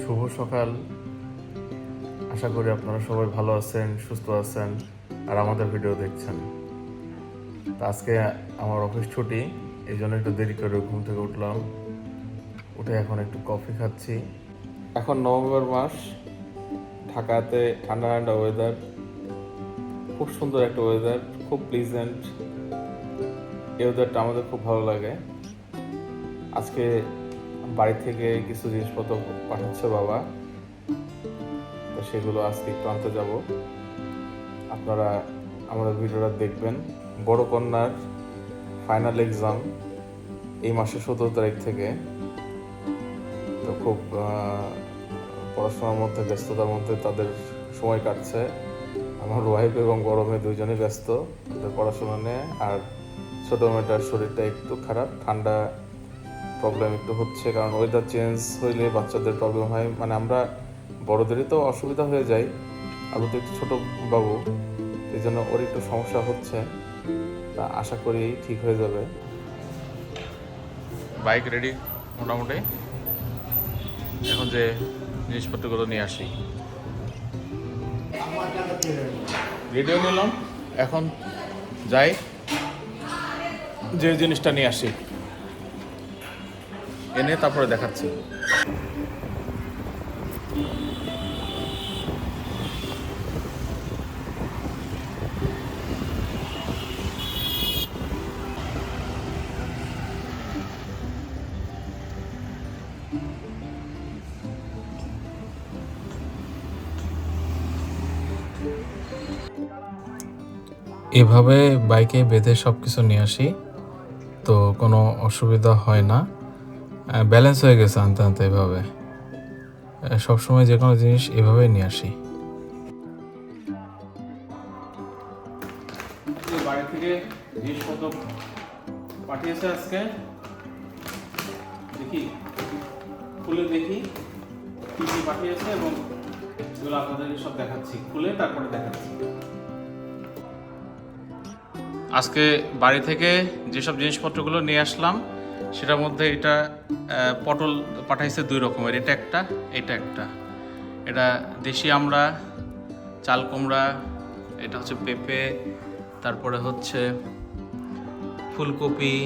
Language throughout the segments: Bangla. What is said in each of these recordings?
শুভ সকাল। আশা করি আপনারা সবাই ভালো আছেন, সুস্থ আছেন, আর আমাদের ভিডিও দেখছেন। তা আজকে আমার অফিস ছুটি, এই জন্য একটু দেরি করে ঘুম থেকে উঠলাম। উঠে এখন একটু কফি খাচ্ছি। এখন নভেম্বর মাস, ঢাকাতে ঠান্ডা ঠান্ডা ওয়েদার খুব সুন্দর একটা ওয়েদার খুব প্লিজেন্ট এই ওয়েদারটা আমাদের খুব ভালো লাগে। আজকে বাড়ি থেকে কিছু জিনিসপত্র পাঠাচ্ছে বাবা। তো সেগুলো আজকে একটু আনতে যাব। আপনারা আমাদের ভিডিওটা দেখবেন। বড় কন্যার ফাইনাল এক্সাম এই মাসের সতেরো তারিখ থেকে। তো খুব পড়াশোনার মধ্যে, ব্যস্ততার মধ্যে তাদের সময় কাটছে। আমার ওয়াইফ এবং বড় মেয়ে দুজনেই ব্যস্ত। তাদের পড়াশোনা নিয়ে। আর ছোটো মেয়েটার শরীরটা একটু খারাপ, ঠান্ডা প্রবলেম একটু হচ্ছে, কারণ ওয়েদার চেঞ্জ হইলে বাচ্চাদের প্রবলেম হয়। মানে আমরা বড়দেরই তো অসুবিধা হয়ে যায় আরও তো একটু ছোটো বাবু এই জন্য ওর একটু সমস্যা হচ্ছে, তা আশা করি ঠিক হয়ে যাবে। বাইক রেডি মোটামুটি। এখন যে জিনিসপত্রগুলো নিয়ে আসি। রেডিও নিলাম এখন যাই, যে জিনিসটা নিয়ে আসি। এনে তারপরে দেখাচ্ছি। এভাবে বাইকে বেঁধে সব কিছু নিয়ে আসি, তো কোনো অসুবিধা হয় না। ব্যালেন্স হয়ে গেছে আনতে আনতে এভাবে। সবসময় যে কোনো জিনিস এভাবেই নিয়ে আসি। বাড়ি থেকে জিনিসপত্র পাঠিয়েছে আজকে? দেখি খুলে দেখি কি কি পাঠিয়েছে এবং এগুলো আপনাদের সব দেখাচ্ছি। খুলে তারপরে দেখাচ্ছি। আজকে বাড়ি থেকে যেসব জিনিসপত্রগুলো নিয়ে আসলাম সেটার মধ্যে এটা পটল পাঠাইছে দুই রকমের, এটা একটা এটা একটা। এটা দেশি আমরা চাল কুমড়া, এটা হচ্ছে পেঁপে, তারপরে হচ্ছে ফুলকপি,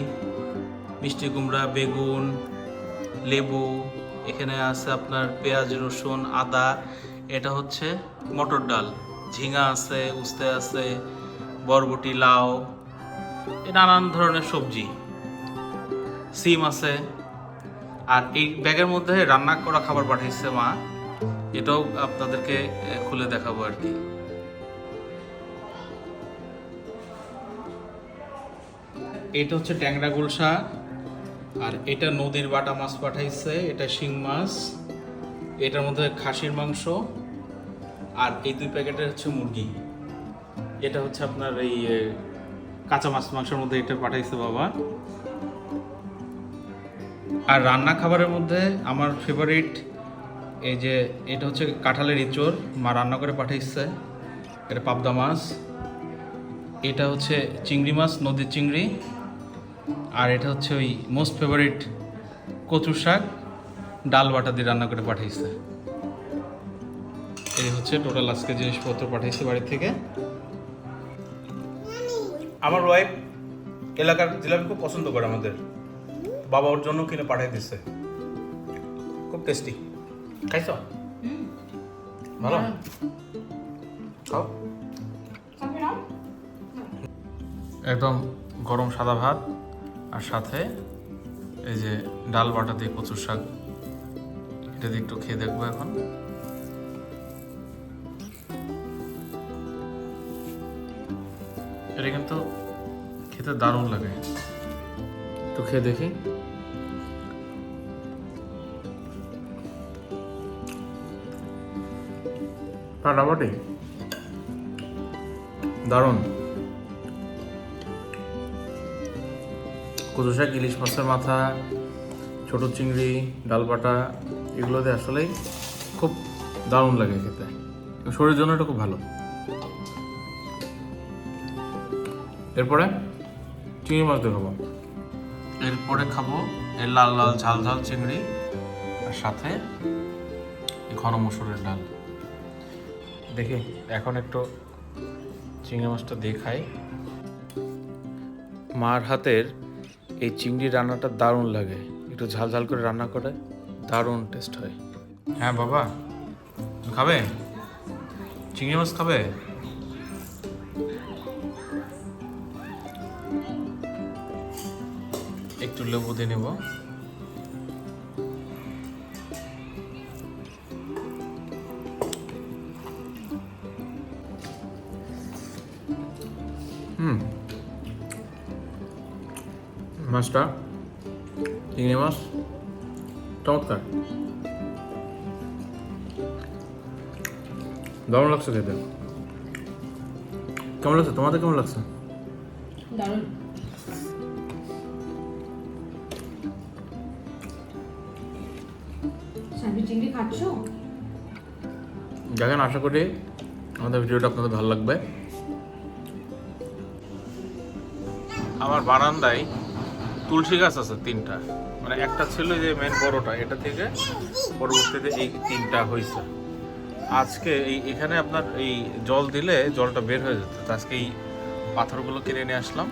মিষ্টি কুমড়া, বেগুন, লেবু, এখানে আছে আপনার পেঁয়াজ, রসুন, আদা, এটা হচ্ছে মটর ডাল। ঝিঙা আছে, উস্তে আছে, বরবটি, লাউ নানান ধরনের সবজি। সিম আছে। আর এই ব্যাগের মধ্যে রান্না করা খাবার পাঠিয়েছে মা। এটাও আপনাদেরকে খুলে দেখাবো আর কি। এটা হচ্ছে ট্যাংরা গুলশা আর এটা নদীর বাটা মাছ পাঠাইছে, এটা শিং মাছ। এটার মধ্যে খাসির মাংস। আর এই দুই প্যাকেটের হচ্ছে মুরগি। এটা হচ্ছে আপনার এই কাঁচা মাছ, মাংসের মধ্যে এটা পাঠাইছে বাবা। আর রান্না খাবারের মধ্যে আমার ফেভারিট এই যে, এটা হচ্ছে কাঁঠালের ইঁচড়। মা রান্না করে পাঠাইছে। এটা পাবদা মাছ। এটা হচ্ছে চিংড়ি মাছ, নদীর চিংড়ি। আর এটা হচ্ছে ওই মোস্ট ফেভারিট কচু শাক, ডাল বাটা দিয়ে রান্না করে পাঠাইছে। এই হচ্ছে টোটাল আজকে জিনিসপত্র পাঠাইছে বাড়ি থেকে। আমার ওয়াইফ এলাকার জিলাপি খুব পছন্দ করে আমাদের। বাবা ওর জন্য কিনে পাঠিয়ে দিচ্ছে খুব টেস্টি খাইছ? ভালো? খাও। একদম গরম সাদা ভাত আর সাথে এই যে ডাল বাটা দিয়ে কচুর শাক। এটা দিয়ে একটু খেয়ে দেখব এখন। এটা কিন্তু খেতে দারুণ লাগে। একটু খেয়ে দেখি। ফাটাফাটি দারুণ। কচু শাক, ইলিশ মাছের মাথা, ছোট চিংড়ি, ডালবাটা, এগুলোতে আসলেই খুব দারুণ লাগে খেতে। শরীরের জন্য এটা খুব ভালো। এরপরে চিংড়ি মাছ দিয়ে খাব এরপরে খাব এর লাল লাল ঝাল ঝাল চিংড়ি, আর সাথে ঘন মসুরের ডাল। দেখি, এখন একটু চিংড়ি মাছটা দেখাই। মার হাতের এই চিংড়ি রান্নাটা দারুণ লাগে। একটু ঝাল ঝাল করে রান্না করে দারুণ টেস্ট হয়। হ্যাঁ বাবা খাবে? চিংড়ি মাছ খাবে? একটু লেবু দিয়ে নেব। হুম মাছটা চিংড়ি মাছ চমৎকার দারুণ লাগছে খেতে কেমন লাগছে তোমাদের কেমন লাগছে দারুণ চিংড়ি খাচ্ছ দেখেন আশা করি আমাদের ভিডিওটা আপনাদের ভালো লাগবে আমার বারান্দায় তুলসী গাছ আছে তিনটা। মানে একটা ছিল যে মেন বড়টা, এটা থেকে পরবর্তীতে এই তিনটা হয়েছে আজকে এই এখানে আপনার এই জল দিলে জলটা বের হয়ে যেত। আজকে এই পাথরগুলো কিনে নিয়ে আসলাম।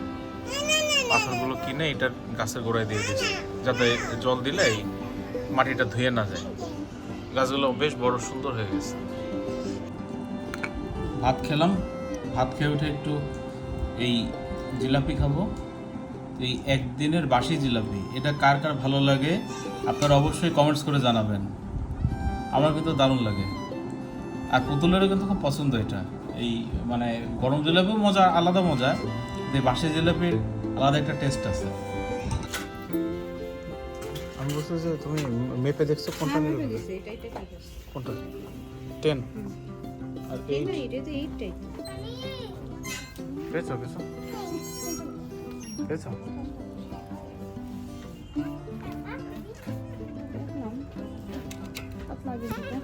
পাথরগুলো কিনে এটার গাছের গোড়ায় দিয়ে দিয়েছি, যাতে জল দিলে এই মাটিটা ধুয়ে না যায়। গাছগুলো বেশ বড় সুন্দর হয়ে গেছে। ভাত খেলাম। ভাত খেয়ে উঠে একটু এই জিলাপি খাব। এই একদিনের বাসি জিলাপি এটা কার কার ভালো লাগে? আপনারা অবশ্যই কমেন্টস করে জানাবেন। আমার কিন্তু দারুণ লাগে। আর পুতুলেরও কিন্তু খুব পছন্দ এটা। এই মানে গরম জিলাপিও মজা আলাদা মজা কিন্তু এই বাসি জিলাপির আলাদা একটা টেস্ট আছে। আমি বলছি যে তুমি মেপে দেখছ কোনটা হ্যাঁ, নেবে গেছে এটা এটা ঠিক আছে। কোনটা? টেন। আর এইট পেয়েছ পেয়েছ পেয়েছ দেখলাম পাতলা গেছে এটা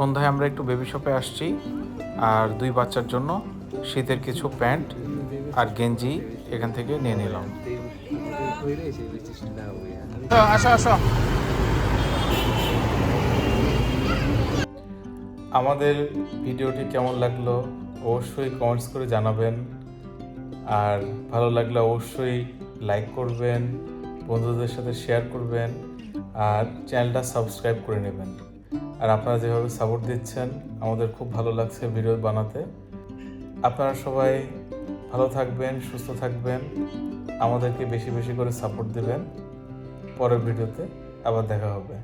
সন্ধ্যায় আমরা একটু বেবি শপে আসছি, আর দুই বাচ্চার জন্য শীতের কিছু প্যান্ট আর গেঞ্জি এখান থেকে নিয়ে নিলাম। আমাদের ভিডিওটি কেমন লাগল অবশ্যই কমেন্টস করে জানাবেন, আর ভালো লাগলে অবশ্যই লাইক করবেন, বন্ধুদের সাথে শেয়ার করবেন, আর চ্যানেলটা সাবস্ক্রাইব করে নেবেন। আর আপনারা যেভাবে সাপোর্ট দিচ্ছেন, আমাদের খুব ভালো লাগছে ভিডিও বানাতে। আপনারা সবাই ভালো থাকবেন, সুস্থ থাকবেন, আমাদেরকে বেশি বেশি করে সাপোর্ট দেবেন। পরের ভিডিওতে আবার দেখা হবে।